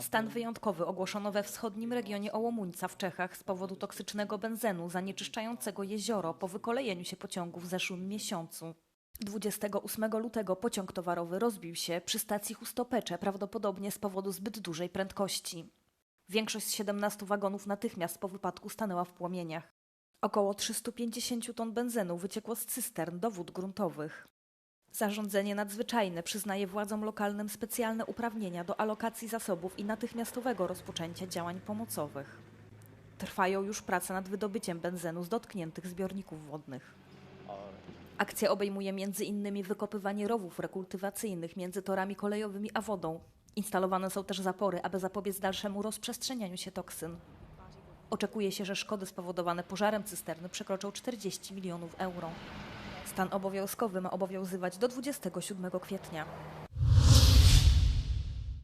Stan wyjątkowy ogłoszono we wschodnim regionie Ołomuńca w Czechach z powodu toksycznego benzenu zanieczyszczającego jezioro po wykolejeniu się pociągu w zeszłym miesiącu. 28 lutego pociąg towarowy rozbił się przy stacji Chustopecze, prawdopodobnie z powodu zbyt dużej prędkości. Większość z 17 wagonów natychmiast po wypadku stanęła w płomieniach. Około 350 ton benzenu wyciekło z cystern do wód gruntowych. Zarządzenie nadzwyczajne przyznaje władzom lokalnym specjalne uprawnienia do alokacji zasobów i natychmiastowego rozpoczęcia działań pomocowych. Trwają już prace nad wydobyciem benzenu z dotkniętych zbiorników wodnych. Akcja obejmuje m.in. wykopywanie rowów rekultywacyjnych między torami kolejowymi a wodą. Instalowane są też zapory, aby zapobiec dalszemu rozprzestrzenianiu się toksyn. Oczekuje się, że szkody spowodowane pożarem cysterny przekroczą 40 milionów euro. Stan obowiązkowy ma obowiązywać do 27 kwietnia.